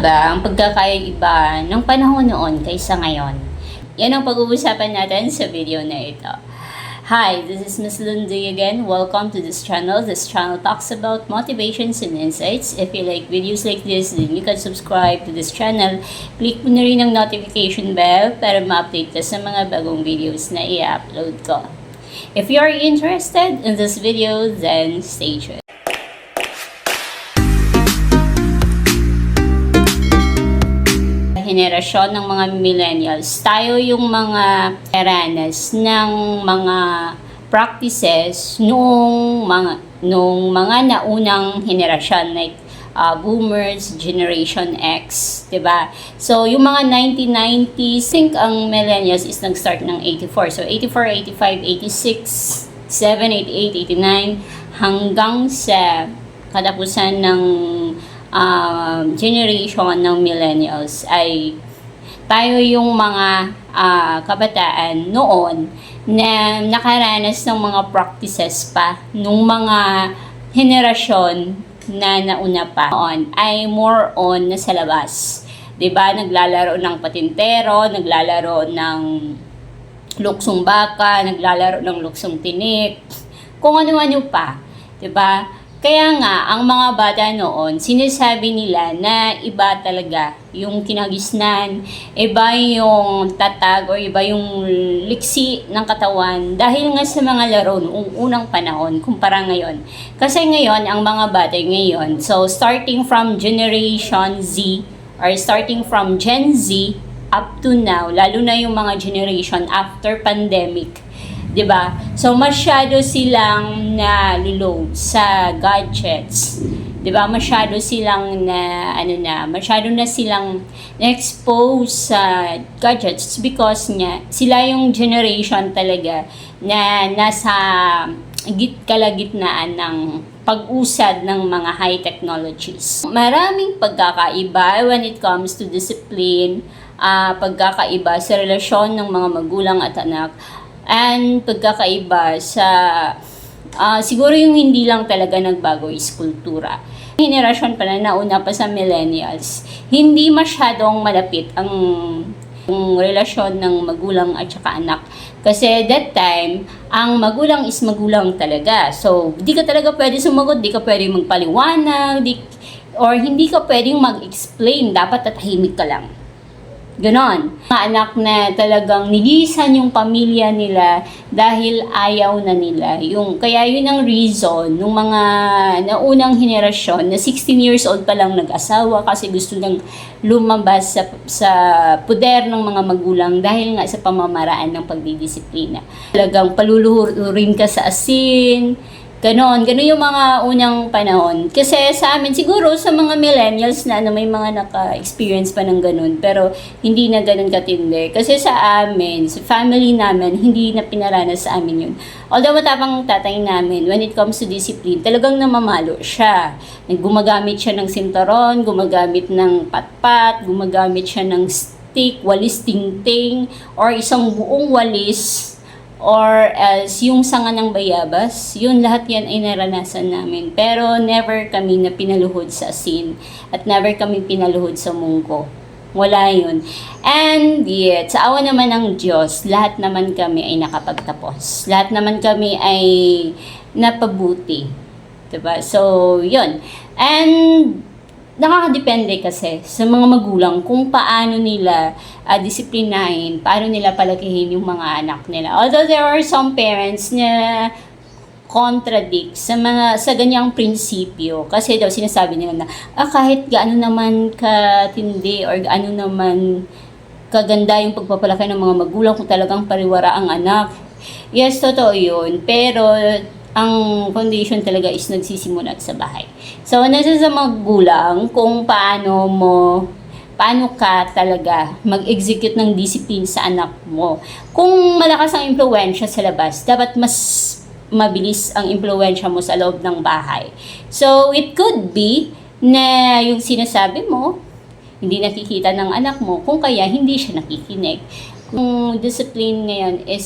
ba ang pagkakaiba ng panahon noon kaysa ngayon? Yan ang pag-uusapan natin sa video na ito. Hi, this is Miss Lundy again. Welcome to this channel. This channel talks about motivations and insights. If you like videos like this, then you can subscribe to this channel. Click mo na rin ang notification bell para ma-update ka sa mga bagong videos na i-upload ko. If you are interested in this video, then stay tuned. Henerasyon ng mga millennials, tayo yung mga eranas ng mga practices noong mga nung mga naunang henerasyon like uh, boomers, generation X, 'di ba? So yung mga 1990s, think ang millennials is nag-start ng 84. So 84, 85, 86, 7, 88, 89 hanggang sa katapusan ng um, generation ng millennials ay tayo yung mga uh, kabataan noon na nakaranas ng mga practices pa nung mga henerasyon na nauna pa noon ay more on na sa labas. 'Di ba? Naglalaro ng patintero, naglalaro ng luksong baka, naglalaro ng luksong tinik, kung ano-ano pa. 'Di ba? Kaya nga, ang mga bata noon, sinasabi nila na iba talaga yung kinagisnan, iba yung tatag o iba yung liksi ng katawan dahil nga sa mga laro noong unang panahon kumpara ngayon. Kasi ngayon, ang mga bata ngayon, so starting from Generation Z or starting from Gen Z up to now, lalo na yung mga generation after pandemic, 'di ba? So masyado silang nalulog sa gadgets. 'Di ba? Masyado silang na ano na, masyado na silang na-expose sa gadgets because niya sila yung generation talaga na nasa git kalagitnaan ng pag-usad ng mga high technologies. Maraming pagkakaiba when it comes to discipline, uh, pagkakaiba sa relasyon ng mga magulang at anak and pagkakaiba sa uh, siguro yung hindi lang talaga nagbago is kultura. Henerasyon pa na nauna pa sa millennials, hindi masyadong malapit ang yung relasyon ng magulang at saka anak. Kasi that time, ang magulang is magulang talaga. So, di ka talaga pwede sumagot, di ka pwede magpaliwanag, di, or hindi ka pwedeng mag-explain, dapat tatahimik ka lang. Ganon. Mga anak na talagang nilisan yung pamilya nila dahil ayaw na nila. Yung, kaya yun ang reason nung mga naunang henerasyon na 16 years old pa lang nag-asawa kasi gusto nang lumabas sa, sa puder ng mga magulang dahil nga sa pamamaraan ng pagdidisiplina. Talagang paluluhurin ka sa asin, Ganon, ganon yung mga unang panahon. Kasi sa amin, siguro sa mga millennials na, na may mga naka-experience pa ng ganon, pero hindi na ganon katindi. Kasi sa amin, sa family namin, hindi na pinaranas sa amin yun. Although matapang tatay namin, when it comes to discipline, talagang namamalo siya. Gumagamit siya ng sinturon, gumagamit ng patpat, gumagamit siya ng stick, walis ting-ting, or isang buong walis or else yung sanga ng bayabas, yun lahat yan ay naranasan namin. Pero never kami na pinaluhod sa asin at never kami pinaluhod sa mungko. Wala yun. And yet, sa awa naman ng Diyos, lahat naman kami ay nakapagtapos. Lahat naman kami ay napabuti. Diba? So, yun. And nakakadepende kasi sa mga magulang kung paano nila uh, disiplinahin, paano nila palakihin yung mga anak nila. Although there are some parents na contradict sa mga sa ganyang prinsipyo kasi daw sinasabi nila na ah, kahit gaano naman katindi or gaano naman kaganda yung pagpapalaki ng mga magulang kung talagang pariwara ang anak. Yes, totoo yun. Pero ang foundation talaga is nagsisimula sa bahay. So, nasa sa magulang kung paano mo paano ka talaga mag-execute ng discipline sa anak mo. Kung malakas ang impluensya sa labas, dapat mas mabilis ang impluensya mo sa loob ng bahay. So, it could be na yung sinasabi mo, hindi nakikita ng anak mo, kung kaya hindi siya nakikinig. Kung discipline ngayon is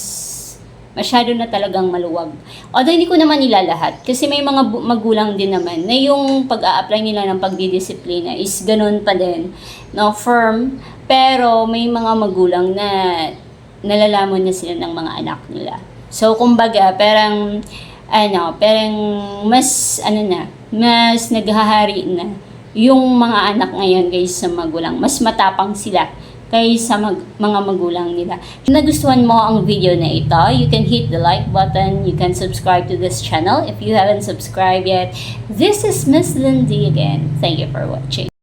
masyado na talagang maluwag. Although hindi ko naman nilalahat kasi may mga magulang din naman na yung pag-a-apply nila ng pagdidisiplina is ganun pa din, no, firm, pero may mga magulang na nalalaman na sila ng mga anak nila. So, kumbaga, parang, ano, parang mas, ano na, mas naghahari na yung mga anak ngayon kaysa magulang. Mas matapang sila kaysa mag, mga magulang nila. Kung nagustuhan mo ang video na ito, you can hit the like button, you can subscribe to this channel if you haven't subscribed yet. This is Miss Lindy again. Thank you for watching.